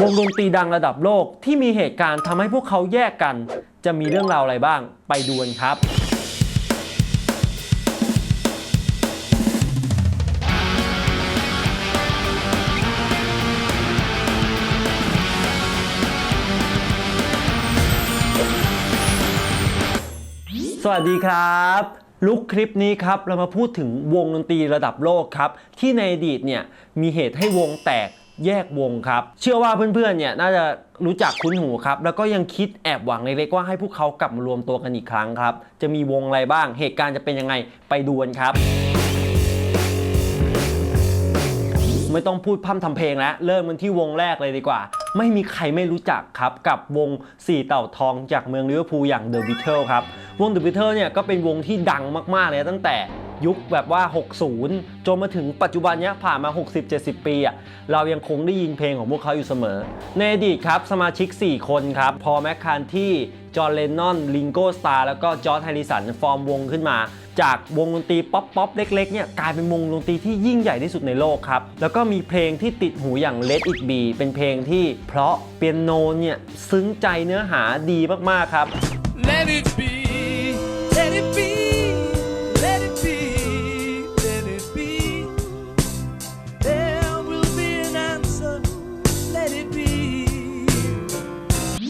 วงดนตรีดังระดับโลกที่มีเหตุการณ์ทำให้พวกเขาแยกกัน จะมีเรื่องราวอะไรบ้าง ไปดูกันครับ สวัสดีครับ ลุกคลิปนี้ครับ เรามาพูดถึงวงดนตรีระดับโลกครับ ที่ในอดีตเนี่ยมีเหตุให้วงแตก แยกวงครับ เชื่อว่าเพื่อนๆ เนี่ยน่าจะรู้จักคุ้นหูครับ แล้วก็ยังคิดแอบหวังเล็กๆว่าให้พวกเขากลับมารวมตัวกันอีกครั้งครับ จะมีวงอะไรบ้าง เหตุการณ์จะเป็นยังไงไปดูกันครับ ไม่ต้องพูดพร่ำทำเพลงแล้ว เริ่มกันที่วงแรกเลยดีกว่า ไม่มีใครไม่รู้จักครับ กับวง4เต่าทองจากเมืองลิเวอร์พูลอย่าง The Beatles ครับ วง The Beatles เนี่ยก็เป็นวงที่ดังมากๆเลยตั้งแต่ ยุคแบบว่า 60 จนมาถึงปัจจุบันเนี้ยผ่านมา 60-70 ปีอะเรายังคงได้ยินเพลงของพวกเขาอยู่เสมอ ในอดีตครับ สมาชิก 4 คนครับ พอแมคคานที่ จอร์เลนนอน ลิงโกสตาร์แล้วก็จอร์จแฮริสันฟอร์มวงขึ้นมา จากวงดนตรีป๊อปป๊อปเล็กๆเนี่ยกลายเป็นวงดนตรีที่ยิ่งใหญ่ที่สุดในโลกครับ แล้วก็มีเพลงที่ติดหูอย่าง Let It Be เป็นเพลงที่เพราะเปียโนเนี่ยซึ้งใจเนื้อหาดีมากๆครับ Let it be,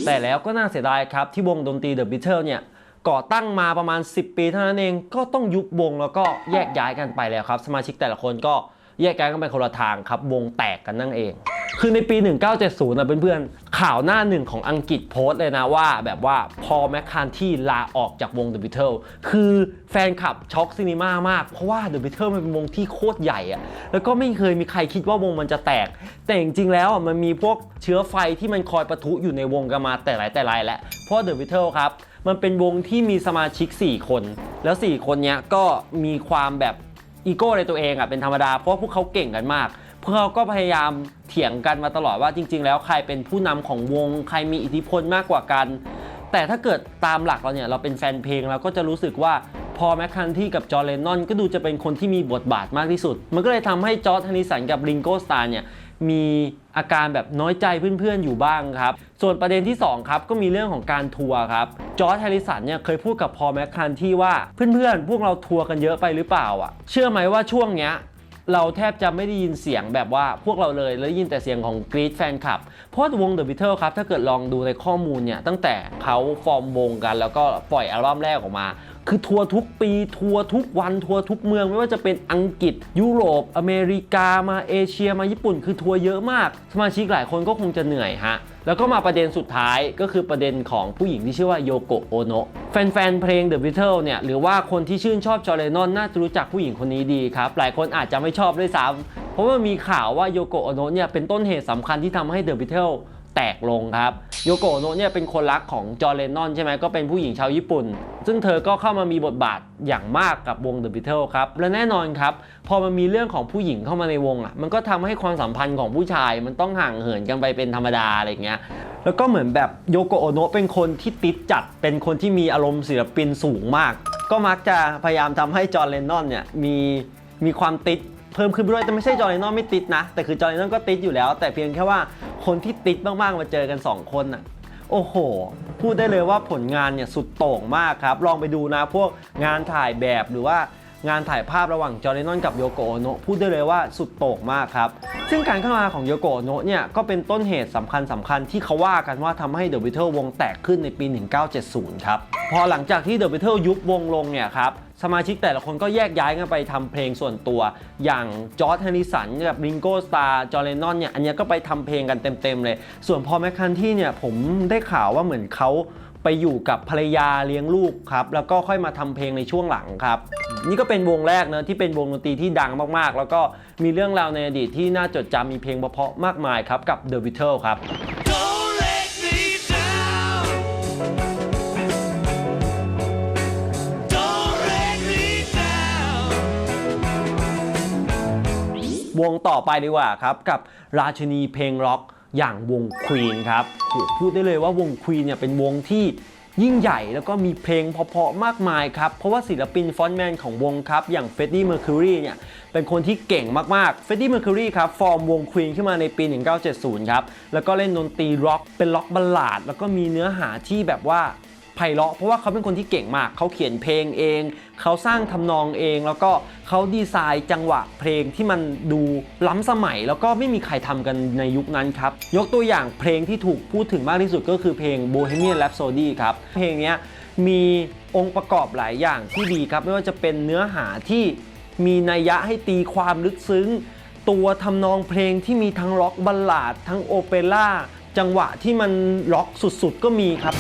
แต่แล้วก็น่าเสียดายครับที่วงดนตรี The Beatles เนี่ยก่อตั้งมาประมาณ 10 ปีเท่านั้นเองก็ต้องยุบวงแล้วก็แยกย้ายกันไปแล้วครับ สมาชิกแต่ละคนก็แยกย้ายกันไปคนละทางครับ วงแตกกันนั่นเอง คือในปี 1970นะเพื่อนๆ ข่าวหน้าหนึ่งของอังกฤษโพสต์เลยนะว่า แบบว่าพอแมคคานที่ลาออกจากวง The Beatles คือแฟนคลับช็อกซินีมามาก เพราะว่า The Beatles มันเป็นวงที่โคตรใหญ่อะแล้วก็ไม่เคยมีใครคิดว่าวงมันจะแตก แต่จริงๆแล้วอะมันมีพวกเชื้อไฟที่มันคอยปะทุอยู่ในวงกันมาแต่หลายแต่หลายแล้วเพราะ The Beatles ครับมันเป็นวงที่มีสมาชิก 4 คน แล้ว 4 คนเนี้ยก็มีความแบบอีโก้ในตัวเองอะเป็นธรรมดาเพราะว่าพวกเขาเก่งกันมาก พวกเขาก็พยายามเถียงกันมาตลอดว่าจริง ๆ แล้วใครเป็นผู้นำของวง ใครมีอิทธิพลมากกว่ากัน แต่ถ้าเกิดตามหลักเราเนี่ยเราเป็นแฟนเพลงเราก็จะรู้สึกว่าพอแมคคันที่กับจอร์เลนนอนก็ดูจะเป็นคนที่มีบทบาทมากที่สุด มันก็เลยทำให้จอร์ธนิสันกับริงโกสตาร์เนี่ยมีอาการแบบน้อยใจเพื่อนๆอยู่บ้างครับ ส่วนประเด็นที่ 2 ครับ ก็มีเรื่องของการทัวร์ครับ จอร์จแฮริสันเนี่ยเคยพูดกับพอแมคคันที่ว่าเพื่อนๆ พวกเราทัวร์กันเยอะไปหรือเปล่าอะ เชื่อไหมว่าช่วงเนี้ย เราแทบจะไม่ได้ยินเสียงแบบว่าพวกเราเลยแล้วได้ยินแต่เสียงของกรีดแฟนคลับ เพราะวง The Beatles ครับ ถ้าเกิดลองดูในข้อมูลเนี่ย ตั้งแต่เขาฟอร์มวงกันแล้วก็ปล่อยอัลบั้มแรกออกมา คือทัวร์ทุกปีทัวร์ทุกวันทัวร์ทุกเมืองไม่ว่าจะเป็นอังกฤษ ยุโรป อเมริกามาเอเชียมาญี่ปุ่น คือทัวร์เยอะมาก สมาชิกหลายคนก็คงจะเหนื่อยฮะแล้วก็มาประเด็นสุดท้ายก็คือประเด็นของผู้หญิงที่ชื่อว่าโยโกโอโนะแฟนๆ เพลง The Beatles เนี่ย หรือว่าคนที่ชื่นชอบจอร์แดนนอนน่าจะรู้จักผู้หญิงคนนี้ดีครับ หลายคนอาจจะไม่ชอบด้วยซ้ำเพราะว่ามีข่าวว่าโยโกโอโนะเนี่ยเป็นต้นเหตุสำคัญที่ทำให้ The Beatles แตกลงครับโยโกโโนะเนี่ยเป็นคนรักของจอร์แดนนอนใช่ไหมก็เป็นผู้หญิงชาวญี่ปุ่น ซึ่งเธอก็เข้ามามีบทบาทอย่างมากกับวง The Beatles ครับ และแน่นอนครับ พอมันมีเรื่องของผู้หญิงเข้ามาในวงอะมันก็ทำให้ความสัมพันธ์ของผู้ชายมันต้องห่างเหินกันไปเป็นธรรมดาอะไรเงี้ยแล้วก็เหมือนแบบโยโกโโนะเป็นคนที่ติดจัด เป็นคนที่มีอารมณ์ศิลปินสูงมาก ก็มักจะพยายามทำให้จอร์แดนนอนเนี่ยมีมีความติดเพิ่มขึ้นไปด้วยแต่ไม่ใช่จอร์แดนนอนไม่ติดนะ แต่คือจอร์แดนนอนก็ติดอยู่แล้ว แต่เพียงแค่ว่า คนที่ติดมากๆมาเจอกัน 2 คนน่ะโอ้โห พูดได้เลยว่าผลงานเนี่ยสุดโต่งมากครับ ลองไปดูนะพวกงานถ่ายแบบหรือว่า งานถ่ายภาพระหว่างจอร์แดนนอนกับโยโกโอโนะพูดได้เลยว่าสุดโต่งมากครับ ซึ่งการเข้ามาของโยโกโอโนะเนี่ยก็เป็นต้นเหตุสำคัญสำคัญที่เขาว่ากันว่าทำให้เดอะบิทเทิลวงแตกขึ้นในปี 1970 ครับ พอหลังจากที่เดอะบิทเทิลยุบวงลงเนี่ยครับสมาชิกแต่ละคนก็แยกย้ายกันไปทำเพลงส่วนตัว อย่างจอร์จแฮริสันกับริงโกสตาร์จอร์แดนนอนเนี่ยอันนี้ก็ไปทำเพลงกันเต็มๆเลย ส่วนพอแมคคันที่เนี่ยผมได้ข่าวว่าเหมือนเขา ไปอยู่กับภรรยาเลี้ยงลูกครับแล้วก็ค่อยมาทำเพลงในช่วงหลังครับ นี่ก็เป็นวงแรกนะที่เป็นวงดนตรีที่ดังมากๆ แล้วก็มีเรื่องราวในอดีตที่น่าจดจำมีเพลงเพราะๆมากมายครับกับ The Beatles ครับวงต่อไปดีกว่าครับ กับราชินีเพลงร็อก อย่างวงควีนครับโหพูดได้เลยว่าวงควีนเนี่ยเป็นวงที่ยิ่งใหญ่แล้วก็มีเพลงเพราะๆมากมายครับ เพราะว่าศิลปินฟอนต์แมนของวงครับ อย่างเฟดดี้เมอร์คิวรีเนี่ยเป็นคนที่เก่งมากๆเฟดดี้เมอร์คิวรีครับ ฟอร์มวงควีนขึ้นมาในปี 1970 ครับ แล้วก็เล่นดนตรีร็อกเป็นล็อกบัลลาด แล้วก็มีเนื้อหาที่แบบว่า ไพเราะเพราะว่าเขาเป็นคนที่เก่งมาก เขาเขียนเพลงเอง เขาสร้างทำนองเอง แล้วก็เขาดีไซน์จังหวะเพลงที่มันดูล้ำสมัย แล้วก็ไม่มีใครทำกันในยุคนั้นครับ ยกตัวอย่างเพลงที่ถูกพูดถึงมากที่สุดก็คือเพลง Bohemian Rhapsody ครับ เพลงนี้มีองค์ประกอบหลายอย่างที่ดีครับ ไม่ว่าจะเป็นเนื้อหาที่มีนัยยะให้ตีความลึกซึ้ง ตัวทำนองเพลงที่มีทั้งร็อกบัลลาด ทั้งโอเปร่าจังหวะที่มันร็อกสุดๆ ก็มีครับ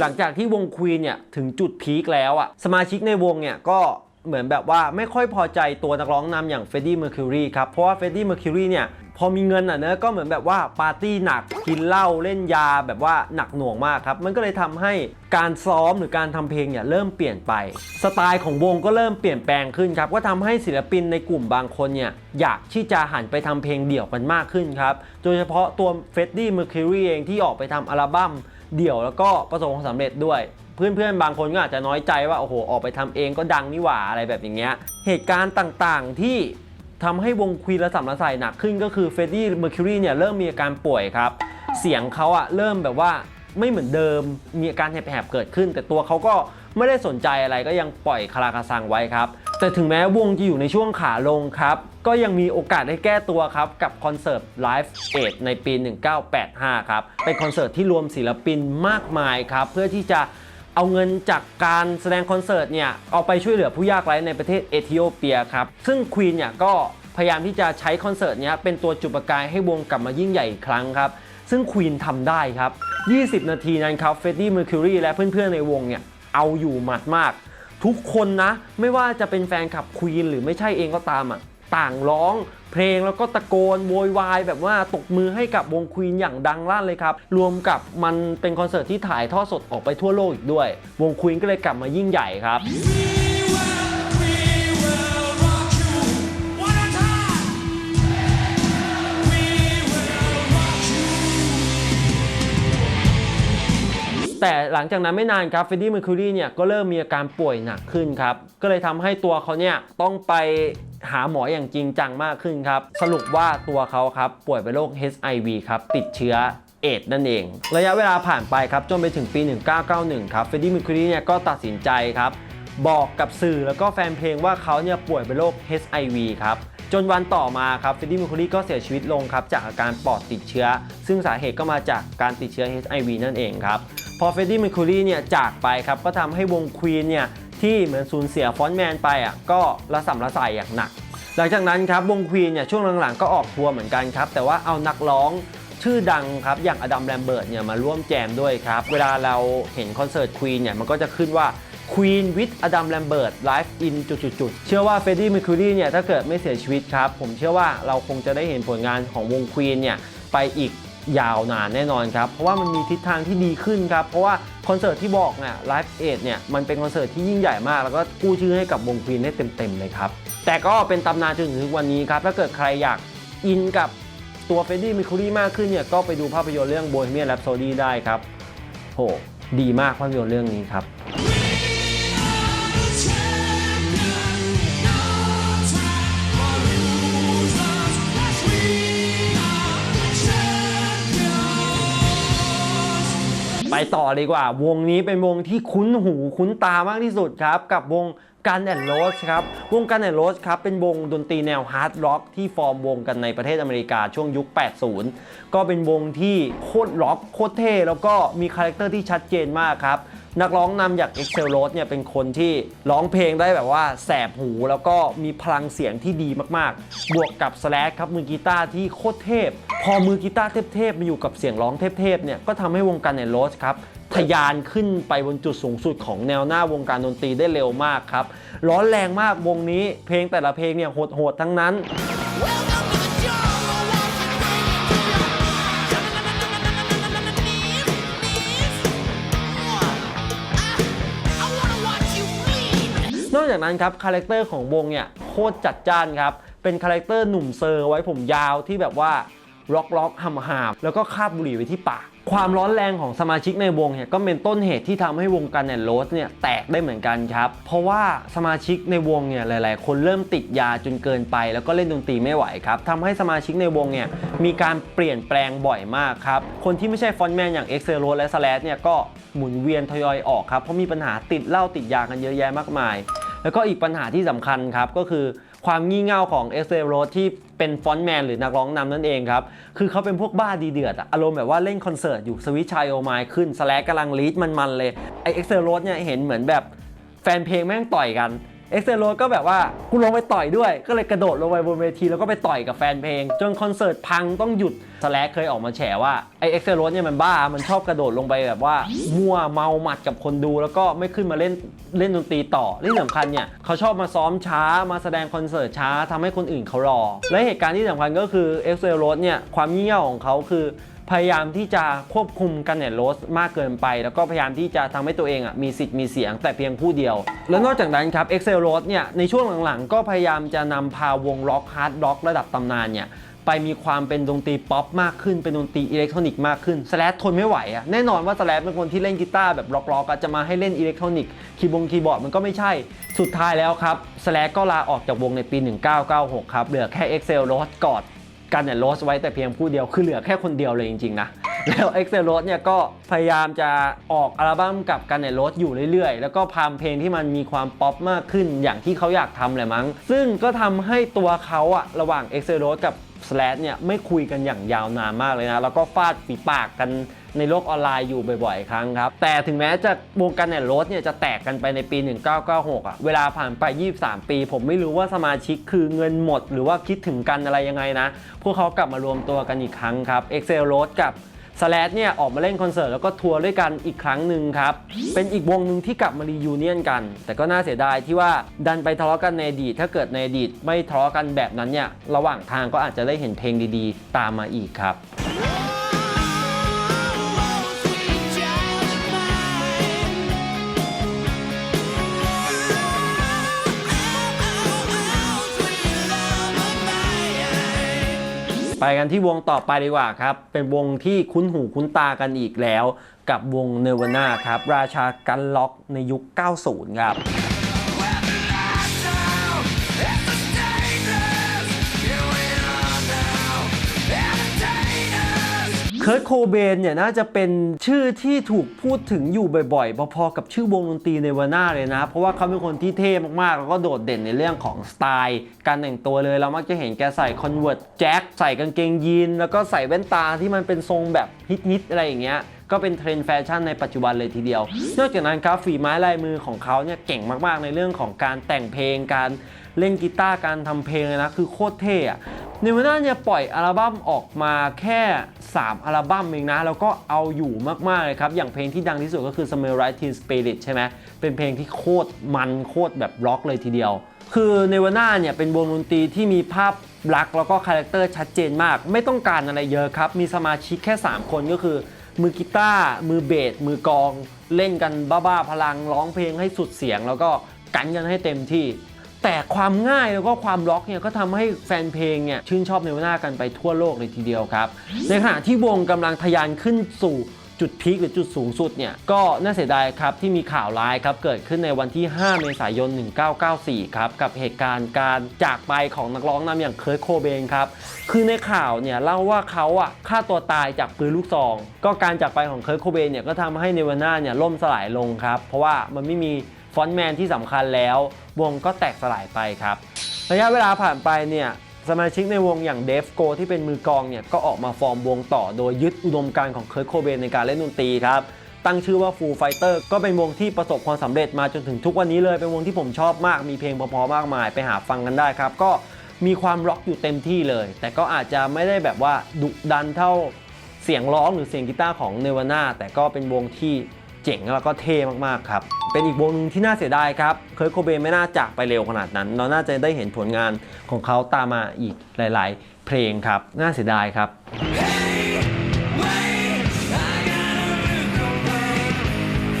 หลังจากที่วงควีนเนี่ยถึงจุดพีคแล้วอะสมาชิกในวงเนี่ยก็เหมือนแบบว่าไม่ค่อยพอใจตัวนักร้องนำอย่างเฟดดี้เมอร์คิวรีครับ เพราะว่าเฟดดี้เมอร์คิวรีเนี่ยพอมีเงินอะเนอะก็เหมือนแบบว่าปาร์ตี้หนักกินเหล้าเล่นยาแบบว่าหนักหน่วงมากครับ มันก็เลยทำให้การซ้อมหรือการทำเพลงเนี่ยเริ่มเปลี่ยนไป สไตล์ของวงก็เริ่มเปลี่ยนแปลงขึ้นครับ ก็ทำให้ศิลปินในกลุ่มบางคนเนี่ยอยากที่จะหันไปทำเพลงเดี่ยวกันมากขึ้นครับ โดยเฉพาะตัวเฟดดี้เมอร์คิวรีเองที่ออกไปทำอัลบั้ม เดี่ยวแล้วก็ประสบความสำเร็จด้วย เพื่อนๆ บางคนก็อาจจะน้อยใจว่าโอ้โหออกไปทำเองก็ดังนี่หว่าอะไรแบบอย่างเงี้ยเหตุการณ์ต่างๆที่ทำให้วงควีนระสำรสายหนักขึ้นก็คือเฟดดี้เมอร์คิวรีเนี่ยเริ่มมีอาการป่วยครับ เสียงเขาอะเริ่มแบบว่าไม่เหมือนเดิมมีอาการแหบๆเกิดขึ้น แต่ตัวเขาก็ไม่ได้สนใจอะไรก็ยังปล่อยคาราคาซังไว้ครับ แต่ถึงแม้วงจะอยู่ในช่วงขาลงครับ ก็ยังมีโอกาสได้แก้ตัวครับ กับคอนเสิร์ต Live 8ในปี 1985 ครับ เป็นคอนเสิร์ตที่รวมศิลปินมากมายครับ เพื่อที่จะเอาเงินจากการแสดงคอนเสิร์ตเนี่ยเอาไปช่วยเหลือผู้ยากไร้ในประเทศเอธิโอเปียครับ ซึ่งควีนเนี่ยก็พยายามที่จะใช้คอนเสิร์ตเนี้ยเป็นตัวจุดประกายให้วงกลับมายิ่งใหญ่อีกครั้งครับ ซึ่งควีนทำได้ครับ 20 นาทีนั้นครับเฟดดี้เมอร์คิวรีและเพื่อนๆในวงเนี่ยเอาอยู่หมัดมาก ทุกคนนะ ไม่ว่าจะเป็นแฟนคลับควีนหรือไม่ใช่เองก็ตามอะต่างร้องเพลงแล้วก็ตะโกนโวยวายแบบว่าตกมือให้กับวงควีนอย่างดังลั่นเลยครับ รวมกับมันเป็นคอนเสิร์ตที่ถ่ายทอดสดออกไปทั่วโลกอีกด้วย วงควีนก็เลยกลับมายิ่งใหญ่ครับ แต่หลังจากนั้นไม่นานครับเฟดดี้เมอร์คิวรีเนี่ยก็เริ่มมีอาการป่วยหนักขึ้นครับ ก็เลยทำให้ตัวเขาเนี่ยต้องไปหาหมออย่างจริงจังมากขึ้นครับ สรุปว่าตัวเขาครับป่วยเป็นโรค HIV ครับติดเชื้อเอดนั่นเอง ระยะเวลาผ่านไปครับจนไปถึงปี 1991 ครับเฟดดี้เมอร์คิวรีเนี่ยก็ตัดสินใจครับ บอกกับสื่อแล้วก็แฟนเพลงว่าเขาเนี่ยป่วยเป็นโรค HIV ครับ จนวันต่อมาครับเฟดดี้เมอร์คิวรีก็เสียชีวิตลงครับ จากอาการปอดติดเชื้อ ซึ่งสาเหตุก็มาจากการติดเชื้อ HIV นั่นเองครับ พอเฟดดี้เมอร์คิวรีเนี่ยจากไปครับก็ทำให้วงควีนเนี่ยที่เหมือนสูญเสียฟอนต์แมนไปอะก็ระสำระสายอย่างหนัก หลังจากนั้นครับวงควีนเนี่ยช่วงหลังๆก็ออกทัวร์เหมือนกันครับ แต่ว่าเอานักร้องชื่อดังครับ อย่างอดัมแลมเบิร์ตเนี่ยมาร่วมแจมด้วยครับ เวลาเราเห็นคอนเสิร์ตควีนเนี่ยมันก็จะขึ้นว่า Queen with Adam Lambert Live in จุดๆเชื่อว่าเฟดดี้เมอร์คิวรีเนี่ยถ้าเกิดไม่เสียชีวิตครับ ผมเชื่อว่าเราคงจะได้เห็นผลงานของวงควีนเนี่ยไปอีก ยาวนานแน่นอนครับ เพราะว่ามันมีทิศทางที่ดีขึ้นครับ เพราะว่าคอนเสิร์ตที่บอกเนี่ย Live 8เนี่ยมันเป็นคอนเสิร์ตที่ยิ่งใหญ่มาก แล้วก็กู้ชื่อให้กับวงควีนได้เต็มๆเลยครับ แต่ก็เป็นตำนานจนถึงวันนี้ครับ ถ้าเกิดใครอยากอินกับตัวเฟดดี้มอร์คิวรีมากขึ้นเนี่ยก็ไปดูภาพยนตร์เรื่อง Bohemian Rhapsody ได้ครับโหดีมากภาพยนตร์เรื่องนี้ครับ ไปต่อดีกว่า วงนี้เป็นวงที่คุ้นหูคุ้นตามากที่สุดครับ กับวงกันแอนโรสครับ วงกันแอนโรสครับ เป็นวงดนตรีแนวฮาร์ดร็อกที่ฟอร์มวงกันในประเทศอเมริกาช่วงยุค 80 ก็เป็นวงที่โคตรร็อกโคตรเท่แล้วก็มีคาแรคเตอร์ที่ชัดเจนมากครับ นักร้องนำอย่าง Excel Rose เนี่ยเป็นคนที่ร้องเพลงได้แบบว่าแสบหูแล้วก็มีพลังเสียงที่ดีมากๆ บวกกับสแลชครับมือกีตาร์ที่โคตรเทพ พอมือกีตาร์เทพๆมาอยู่กับเสียงร้องเทพๆเนี่ยก็ทำให้วงการในโรสครับทะยานขึ้นไปบนจุดสูงสุดของแนวหน้าวงการดนตรีได้เร็วมากครับ ร้อนแรงมากวงนี้เพลงแต่ละเพลงเนี่ยโหดๆทั้งนั้น Welcome จากนั้นครับคาแรคเตอร์ของวงเนี่ยโคตรจัดจ้านครับ เป็นคาแรคเตอร์หนุ่มเซอร์ไว้ผมยาวที่แบบว่าล็อกล็อกหำหามแล้วก็คาบบุหรี่ไว้ที่ปาก ความร้อนแรงของสมาชิกในวงเนี่ยก็เป็นต้นเหตุที่ทำให้วงการแอนโรสเนี่ยแตกได้เหมือนกันครับ เพราะว่าสมาชิกในวงเนี่ยหลาย ๆ คนเริ่มติดยาจนเกินไป แล้วก็เล่นดนตรีไม่ไหวครับทำให้สมาชิกในวงเนี่ยมีการเปลี่ยนแปลงบ่อยมากครับ คนที่ไม่ใช่ฟอนแมนอย่างเอ็กเซโรและสแลชเนี่ยก็หมุนเวียนทยอยออกครับเพราะมีปัญหาติดเหล้าติดยากันเยอะแยะมากมาย แล้วก็อีกปัญหาที่สำคัญครับก็คือความงี่เง่าของเอ s เซโรที่เป็นฟอนต์แมนหรือนักร้องนำนั่นเองครับ คือเขาเป็นพวกบ้าดีเดือดอารมณ์แบบว่าเล่นคอนเสิร์ตอยู่สวิชชัยโอไมขึ้นสแลกกำลังลีดมันๆเลยไอเอ็กเซโรเนี่ยเห็นเหมือนแบบแฟนเพลงแม่งต่อยกัน เอ็กเซโรก็แบบว่ากูลงไปต่อยด้วย ก็เลยกระโดดลงไปบนเวทีแล้วก็ไปต่อยกับแฟนเพลง จนคอนเสิร์ตพังต้องหยุดสแลกเคยออกมาแฉว่าไอเอ็กเซโรเนี่ยมันบ้า มันชอบกระโดดลงไปแบบว่า มั่วเมาหมัดกับคนดู แล้วก็ไม่ขึ้นมาเล่นเล่นดนตรีต่อที่สำคัญเนี่ยเขาชอบมาซ้อมช้ามาแสดงคอนเสิร์ตช้าทำให้คนอื่นเขารอ และเหตุการณ์ที่สำคัญก็คือเอ็กเซโรเนี่ยความเงี่เง่าของเขาคือ พยายามที่จะควบคุมกันเนตโรสมากเกินไป แล้วก็พยายามที่จะทำให้ตัวเองอะมีสิทธิ์มีเสียงแต่เพียงผู้เดียว แล้วนอกจากนั้นครับ Excel r o s เนี่ยในช่วงหลังๆ ก็พยายามจะนำพาวงล็อกฮาร์ดร็อกระดับตำนานเนี่ยไปมีความเป็นดนตรีป๊อปมากขึ้นเป็นดนตรีอิเล็กทรอนิกส์มากขึ้นสแลททนไม่ไหวอะแน่นอนว่าสแลทเป็นคนที่เล่นกีตาร์แบบล็อกๆจะมาให้เล่นอิเล็กทรอนิกส์คีย์บงคีย์บอร์ดมันก็ไม่ใช่สุดท้ายแล้วครับสแลทก็ลาออกจากวงในปี 1996 ครับ เหลือแค่ Excel r o s กอด กันเนี่ยโรสไว้แต่เพียงผู้เดียวคือเหลือแค่คนเดียวเลยจริงๆนะแล้ว e x c e l r o s เนี่ยก็พยายามจะออกอัลบั้มกับกันเนี่ยโรสอยู่เรื่อยๆ แล้วก็พามเพลงที่มันมีความป๊อปมากขึ้นอย่างที่เขาอยากทำแหละมั้ง ซึ่งก็ทำให้ตัวเขาอะระหว่าง e x c e l r o s กับ Slash เนี่ยไม่คุยกันอย่างยาวนานมากเลยนะ แล้วก็ฟาดฝีปากกัน ในโลกออนไลน์อยู่บ่อยๆ ครั้งครับ แต่ถึงแม้จะวงการเนี่ยโรสเนี่ยจะแตกกันไปในปี 1996อะเวลาผ่านไป 23 ปี ผมไม่รู้ว่าสมาชิกคือเงินหมด หรือว่าคิดถึงกันอะไรยังไงนะ พวกเขากลับมารวมตัวกันอีกครั้งครับ Excel r o s กับสแลดเนี่ยออกมาเล่นคอนเสิร์ตแล้วก็ทัวร์ด้วยกันอีกครั้งหนึ่งครับ เป็นอีกวงหนึ่งที่กลับมารียูเนียนกัน แต่ก็น่าเสียดายที่ว่าดันไปทะเลาะกันในอดีต ถ้าเกิดในอดีตไม่ทะเลาะกันแบบนั้นเนี่ยระหว่างทางก็อาจจะได้เห็นเพลงดีๆ ตามมาอีกครับ ไปกันที่วงต่อไปดีกว่าครับ เป็นวงที่คุ้นหูคุ้นตากันอีกแล้ว กับวงเนวานาครับ ราชากันล็อกในยุค 90 ครับ เคิร์ t โคเบนเนี่ยน่าจะเป็นชื่อที่ถูกพูดถึงอยู่บ่อยๆ พอๆ กับชื่อวงดนตรีในวาน่าเลยนะ เพราะว่าเขาเป็นคนที่เท่มากๆ แล้วก็โดดเด่นในเรื่องของสไตล์ การแต่งตัวเลย เรามักจะเห็นแกใส่คอนเวิร์ตแจ็คใส่กางเกงยีน แล้วก็ใส่แว่นตาที่มันเป็นทรงแบบฮิตๆอะไรอย่างเงี้ยก็เป็นเทรนด์แฟชั่นในปัจจุบันเลยทีเดียว นอกจากนั้นครับฝีไม้ลายมือของเขาเนี่ยเก่งมากๆ ในเรื่องของการแต่งเพลงการเล่นกีตาร์การทำเพลงเลยนะคือโคตรเท่อะ นวาน่าเนี่ยปล่อยอัลบั้มออกมาแค่ 3 อัลบั้มเองนะ แล้วก็เอาอยู่มากๆเลยครับ อย่างเพลงที่ดังที่สุดก็คือ Smell Right Teen Spirit ใช่ไหมเป็นเพลงที่โคตรมันโคตรแบบร็อกเลยทีเดียว คือเนวาน่าเนี่ยเป็นวงดนตรีที่มีภาพลักษณ์แล้วก็คาแรคเตอร์ชัดเจนมาก ไม่ต้องการอะไรเยอะครับ มีสมาชิกแค่ 3 คนก็คือ มือกีตาร์มือเบสมือกอง เล่นกันบ้าๆพลังร้องเพลงให้สุดเสียง แล้วก็กันกันให้เต็มที่ แต่ความง่ายแล้วก็ความล็อกเนี่ยก็ทำให้แฟนเพลงเนี่ยชื่นชอบเนวาน่ากันไปทั่วโลกเลยทีเดียวครับ ในขณะที่วงกำลังทะยานขึ้นสู่จุดพีคหรือจุดสูงสุดเนี่ยก็น่าเสียดายครับที่มีข่าวร้ายครับเกิดขึ้นในวันที่ 5 เมษายน 1994 ครับกับเหตุการณ์การจากไปของนักร้องนำอย่างเคิร์ทโคเบนครับคือในข่าวเนี่ยเล่าว่าเขาอะฆ่าตัวตายจากปืนลูกซอง ก็การจากไปของเคิร์ทโคเบนเนี่ยก็ทำให้เนวาน่าเนี่ยล่มสลายลงครับเพราะว่ามันไม่มี ฟอนต์แมนที่สำคัญแล้ว วงก็แตกสลายไปครับ ระยะเวลาผ่านไปเนี่ยสมาชิกในวงอย่างเดฟโกที่เป็นมือกองเนี่ยก็ออกมาฟอร์มวงต่อโดยยึดอุดมการณ์ของเคิร์ทโคเบนในการเล่นดนตรีครับตั้งชื่อว่า Foo Fighter ก็เป็นวงที่ประสบความสำเร็จมาจนถึงทุกวันนี้เลย เป็นวงที่ผมชอบมาก มีเพลงพอๆมากมาย ไปหาฟังกันได้ครับ ก็มีความร็อกอยู่เต็มที่เลย แต่ก็อาจจะไม่ได้แบบว่าดุดันเท่าเสียงร้องหรือเสียงกีตาร์ของเนวาน่าแต่ก็เป็นวงที่เจ๋งแล้วก็เท่มากๆครับ เป็นอีกวงหนึงที่น่าเสียดายครับ เคิร์ทโคเบนไม่น่าจากไปเร็วขนาดนั้น เราน่าจะได้เห็นผลงานของเขาตามมาอีกหลาย ๆ เพลงครับ น่าเสียดายครับ Wait, I gotta look away.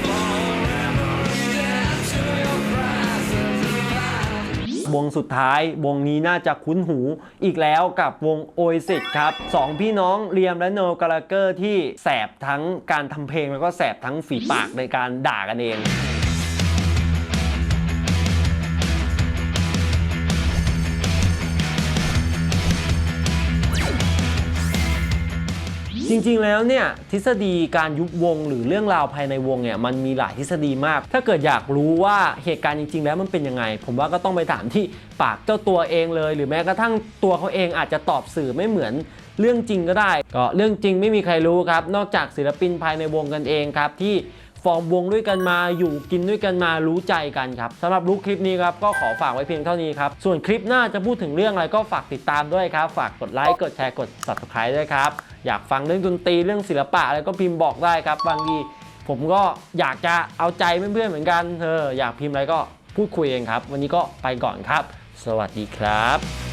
Forever dead to your presence. งสุดท้ายวงนี้น่าจะคุ้นหูอีกแล้วกับวง Oasis ครับสองพี่น้องเลียมและโนกาลาเกอร์ที่แสบทั้งการทำเพลงแล้วก็แสบทั้งฝีปากในการด่ากันเอง จริงๆ แล้วเนี่ยทฤษฎีการยุบวงหรือเรื่องราวภายในวงเนี่ยมันมีหลายทฤษฎีมาก ถ้าเกิดอยากรู้ว่าเหตุการณ์จริง ๆ แล้วมันเป็นยังไง ผมว่าก็ต้องไปถามที่ปากเจ้าตัวเองเลย หรือแม้กระทั่งตัวเขาเองอาจจะตอบสื่อไม่เหมือนเรื่องจริงก็ได้ ก็เรื่องจริงไม่มีใครรู้ครับ นอกจากศิลปินภายในวงกันเองครับที่ฟอร์มวงด้วยกันมาอยู่กินด้วยกันมารู้ใจกันครับสำหรับลุคคลิปนี้ครับก็ขอฝากไว้เพียงเท่านี้ครับ ส่วนคลิปหน้าจะพูดถึงเรื่องอะไรก็ฝากติดตามด้วยครับ ฝากกดไลค์กดแชร์กด subscribe ด้วยครับ อยากฟังเรื่องดนตรีเรื่องศิลปะอะไรก็พิมพ์บอกได้ครับบางทีผมก็อยากจะเอาใจเพื่อนๆเหมือนกันเอออยากพิมพ์อะไรก็พูดคุยเองครับ วันนี้ก็ไปก่อนครับ สวัสดีครับ